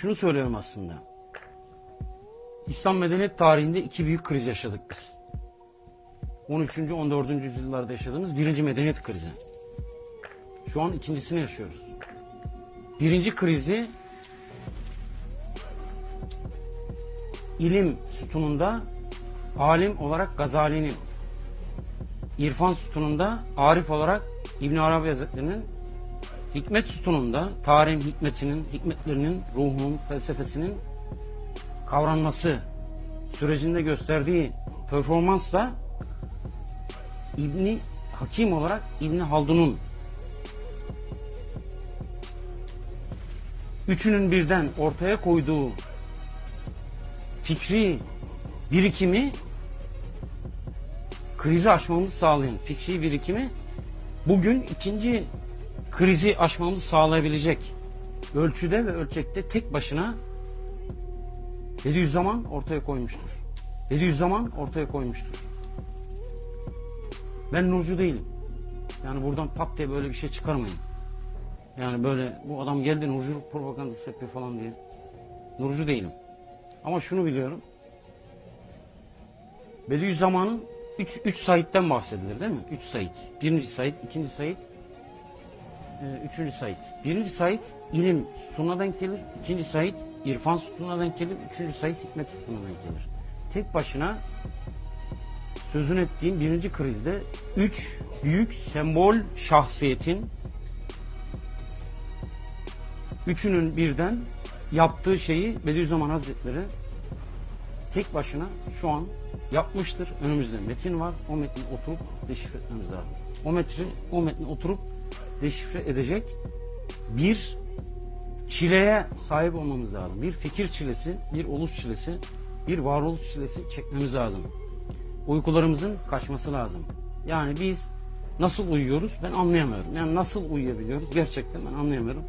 Şunu söylüyorum aslında. İslam medeniyet tarihinde iki büyük kriz yaşadık biz. 13. 14. yüzyıllarda yaşadığımız birinci medeniyet krizi. Şu an ikincisini yaşıyoruz. Birinci krizi ilim sütununda alim olarak Gazali'nin, irfan sütununda Arif olarak İbn Arabi Hazretleri'nin, hikmet sütununda tarihin hikmetinin, hikmetlerinin, ruhunun, felsefesinin kavranması sürecinde gösterdiği performansla İbni Hakim olarak İbni Haldun'un üçünün birden ortaya koyduğu fikri birikimi krizi aşmamızı sağlayan fikri birikimi bugün ikinci krizi aşmamızı sağlayabilecek ölçüde ve ölçekte tek başına Bediüzzaman ortaya koymuştur. Bediüzzaman ortaya koymuştur. Ben nurcu değilim. Yani buradan pat diye böyle bir şey çıkarmayın. Yani böyle bu adam geldi nurculuk propagandası yapıyor falan diye. Nurcu değilim. Ama şunu biliyorum. Bediüzzaman'ın 3 3 Said'den bahsedilir değil mi? 3 Said. Birinci Said, ikinci Said, üçüncü Said. Birinci Said ilim sütununa denk gelir. İkinci Said irfan sütununa denk gelir. Üçüncü Said hikmet sütununa denk gelir. Tek başına sözünü ettiğim birinci krizde üç büyük sembol şahsiyetin üçünün birden yaptığı şeyi Bediüzzaman Hazretleri tek başına şu an yapmıştır. Önümüzde metin var. O metni oturup deşifre etmemiz lazım. O metni, o metni oturup deşifre edecek bir çileye sahip olmamız lazım. Bir fikir çilesi, bir oluş çilesi, bir varoluş çilesi çekmemiz lazım. Uykularımızın kaçması lazım. Yani biz nasıl uyuyoruz ben anlayamıyorum. Yani nasıl uyuyabiliyoruz gerçekten ben anlayamıyorum.